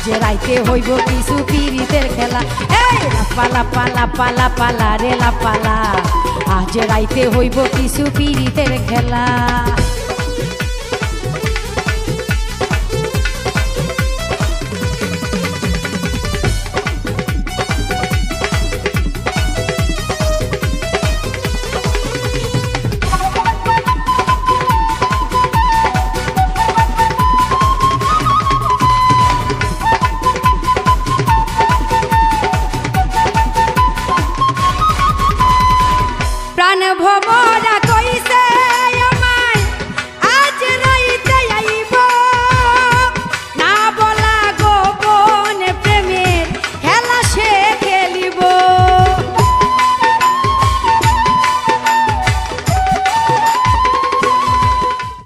আজ রাইতে হইব কিছু পিরিতের খেলা। এই পালা পালা পালা পালা রে পালা আজ রাইতে হইব কিছু পিরিতের খেলা।